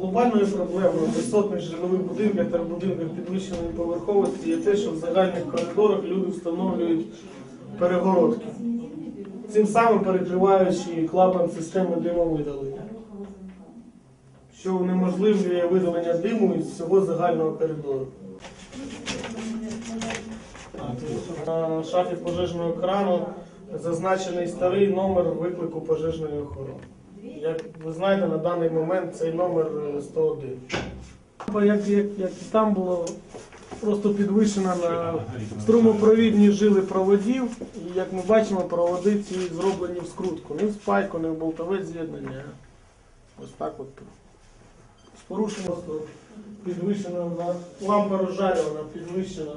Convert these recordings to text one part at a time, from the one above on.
Глобальною проблемою висотних житлових будинках та будинках підвищеної поверховості є те, що в загальних коридорах люди встановлюють перегородки, цим самим перекриваючи клапан системи димовидалення, що унеможливлює видалення диму із всього загального коридору. На шафі пожежного крану зазначений старий номер виклику пожежної охорони. Як ви знаєте, на даний момент цей номер е, 101. Як, як, як і там було просто підвищена на струмопровідні жили проводів, і як ми бачимо, проводи ці зроблені в скрутку, не в спайку, не в болтове з'єднання. Ось так от. З порушенням підвищена лампа розжарювана, підвищена,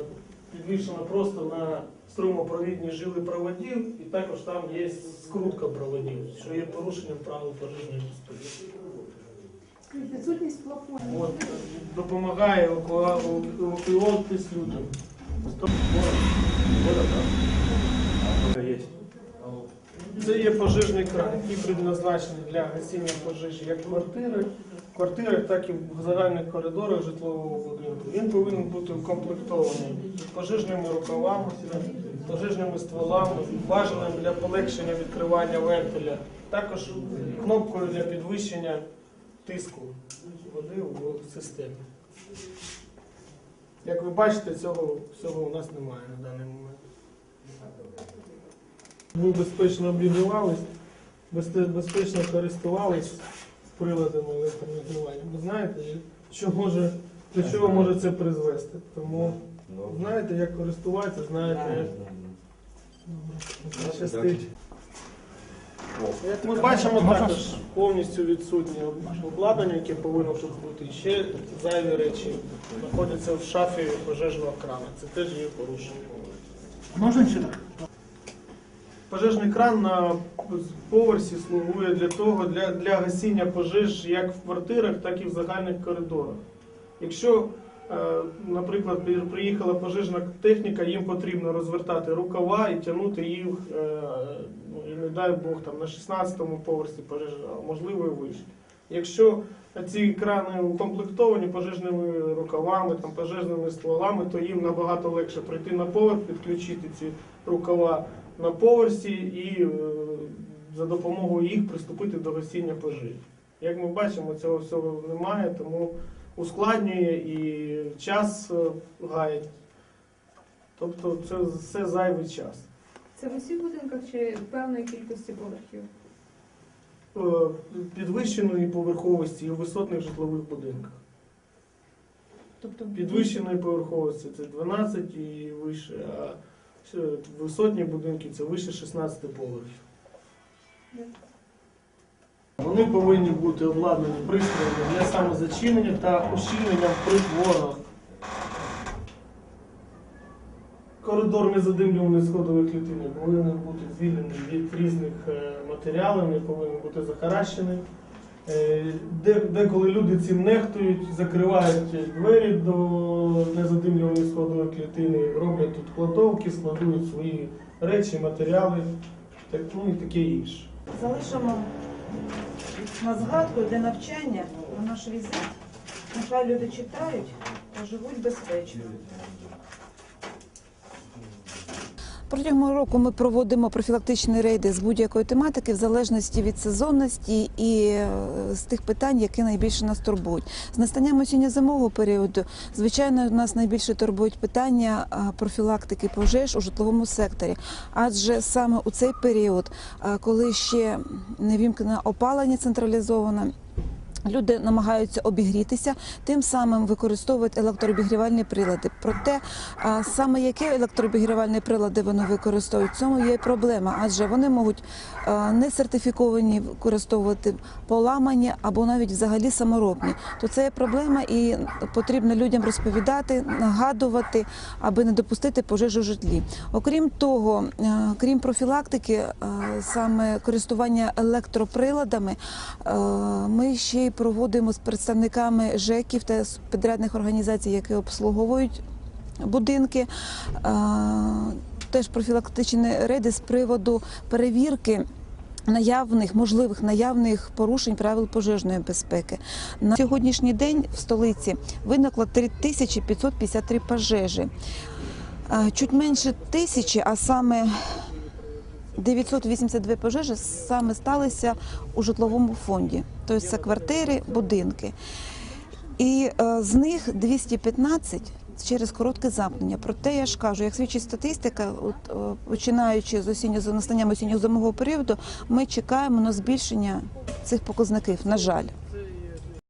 підвищена просто на струмопровідні жили проводів, і також там є скрутка проводів, що є порушенням правил пожежної безпеки. Відсутність плафонів. От, допомагає евакуюватись людям. Стоп, вода. Так. Це є пожежний кран, який предназначений для гасіння пожежі як квартири, в квартирах, так і в загальних коридорах житлового будинку. Він повинен бути укомплектований пожежними рукавами, пожежними стволами, бажаним для полегшення відкривання вентиля, також кнопкою для підвищення тиску води в системі. Як ви бачите, цього всього у нас немає на даний момент. Ви безпечно обігрівались, безпечно користувались приладами електронагрівання. Ви знаєте, що може, до чого може це призвести. Тому знаєте, як користуватися, знаєте, як щастить. Як ми бачимо, також повністю відсутнє обладнання, яке повинно тут бути. Ще зайві речі знаходяться в шафі пожежного крана. Це теж є порушення. Можна ще так? Пожежний кран на поверсі слугує для того, для, для гасіння пожеж як в квартирах, так і в загальних коридорах. Якщо, е, наприклад, приїхала пожежна техніка, їм потрібно розвертати рукава і тягнути їх, е, ну, не дай Бог, там, на 16-му поверсі пожежа, а можливо і вище. Якщо ці крани укомплектовані пожежними рукавами, там, пожежними стволами, то їм набагато легше прийти на поверх, підключити ці рукава на поверсі і е, за допомогою їх приступити до гасіння пожежі. Як ми бачимо, цього всього немає, тому ускладнює і час е, гаять. Тобто це все зайвий час. Це в усіх будинках чи певної кількості поверхів? Е, Підвищеної поверховості і в висотних житлових будинках. Тобто Підвищеної поверховості це 12 і вище, а висотні будинки це вище 16 поверхів. Вони повинні бути обладнані пристроями для самозачинення та ущільнення в притворах. Коридор незадимлюваної сходової клітини повинен бути звільнений від різних е, матеріалів, не повинен бути захаращений. Е, деколи люди цим нехтують, закривають двері до незадимлюваної сходової клітини, роблять тут кладовки, складують свої речі, матеріали, так, ну і таке інше. Залишимо на згадку для навчання на наш візит. Нехай люди читають та живуть безпечно. Протягом року ми проводимо профілактичні рейди з будь-якої тематики в залежності від сезонності і е, з тих питань, які найбільше нас турбують. З настанням осінньо-зимового періоду, звичайно, нас найбільше турбують питання профілактики пожеж у житловому секторі, адже саме у цей період, коли ще не вімкнено опалення централізоване. Люди намагаються обігрітися, тим самим використовують електрообігрівальні прилади. Проте саме які електрообігрівальні прилади вони використовують, в цьому є проблема, адже вони можуть не сертифіковані використовувати поламані або навіть взагалі саморобні. То це є проблема, і потрібно людям розповідати, нагадувати, аби не допустити пожежу в житлі. Окрім того, крім профілактики, саме користування електроприладами, ми ще й проводимо з представниками ЖЕКів та підрядних організацій, які обслуговують будинки. Теж профілактичні рейди з приводу перевірки наявних, можливих наявних порушень правил пожежної безпеки. На сьогоднішній день в столиці виникло 3553 пожежі. Чуть менше тисячі, а саме 982 пожежі саме сталися у житловому фонді. Тобто це квартири, будинки. І е, з них 215 через коротке замкнення. Проте я ж кажу, як свідчить статистика, от, е, починаючи з осіннього з настанням осінньо зимового періоду, ми чекаємо на збільшення цих показників. На жаль.